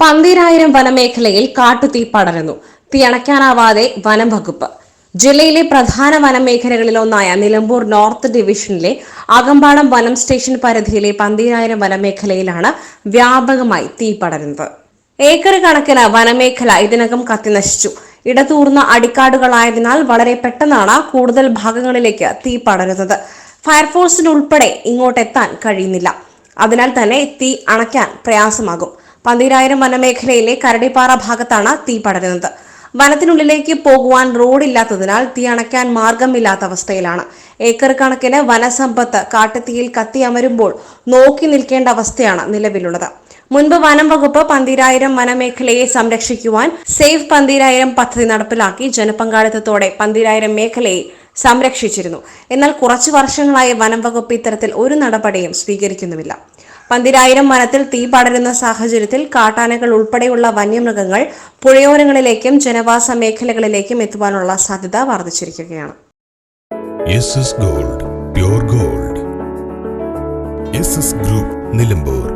പന്തീരായിരം വനമേഖലയിൽ കാട്ടുതീ പടരുന്നു. തീ അണയ്ക്കാനാവാതെ വനം വകുപ്പ്. ജില്ലയിലെ പ്രധാന വനമേഖലകളിലൊന്നായ നിലമ്പൂർ നോർത്ത് ഡിവിഷനിലെ അകമ്പാടം വനം സ്റ്റേഷൻ പരിധിയിലെ പന്തീരായിരം വനമേഖലയിലാണ് വ്യാപകമായി തീ പടരുന്നത്. ഏക്കർ കണക്കിന് വനമേഖല ഇതിനകം കത്തിനശിച്ചു ഇടതൂർന്ന അടിക്കാടുകളായതിനാൽ വളരെ പെട്ടെന്നാണ് കൂടുതൽ ഭാഗങ്ങളിലേക്ക് തീ പടരുന്നത്. ഫയർഫോഴ്സിനുൾപ്പെടെ ഇങ്ങോട്ടെത്താൻ കഴിയുന്നില്ല. അതിനാൽ തന്നെ തീ അണയ്ക്കാൻ പ്രയാസമാകും. പന്തീരായിരം വനമേഖലയിലെ കരടിപ്പാറ ഭാഗത്താണ് തീ പടരുന്നത്. വനത്തിനുള്ളിലേക്ക് പോകുവാൻ റോഡില്ലാത്തതിനാൽ തീ അണയ്ക്കാൻ മാർഗമില്ലാത്ത അവസ്ഥയിലാണ്. ഏക്കർ കണക്കിന് വനസമ്പത്ത് കാട്ടുതീയിൽ കത്തിയമരുമ്പോൾ നോക്കി നിൽക്കേണ്ട അവസ്ഥയാണ് നിലവിലുള്ളത്. മുൻപ് വനം വകുപ്പ് പന്തീരായിരം വനമേഖലയെ സംരക്ഷിക്കുവാൻ സേഫ് പന്തീരായിരം പദ്ധതി നടപ്പിലാക്കി ജനപങ്കാളിത്തത്തോടെ പന്തീരായിരം മേഖലയെ സംരക്ഷിച്ചിരുന്നു. എന്നാൽ കുറച്ചു വർഷങ്ങളായി വനം വകുപ്പ് ഇത്തരത്തിൽ ഒരു നടപടിയും സ്വീകരിക്കുന്നുമില്ല. പന്തിരായിരം വനത്തിൽ തീ പടരുന്ന സാഹചര്യത്തിൽ കാട്ടാനകൾ ഉൾപ്പെടെയുള്ള വന്യമൃഗങ്ങൾ പുഴയോരങ്ങളിലേക്കും ജനവാസ മേഖലകളിലേക്കും എത്തുവാനുള്ള സാധ്യത വർദ്ധിച്ചിരിക്കുകയാണ്. Gold gold. ഗ്രൂപ്പ് നിലമ്പൂർ.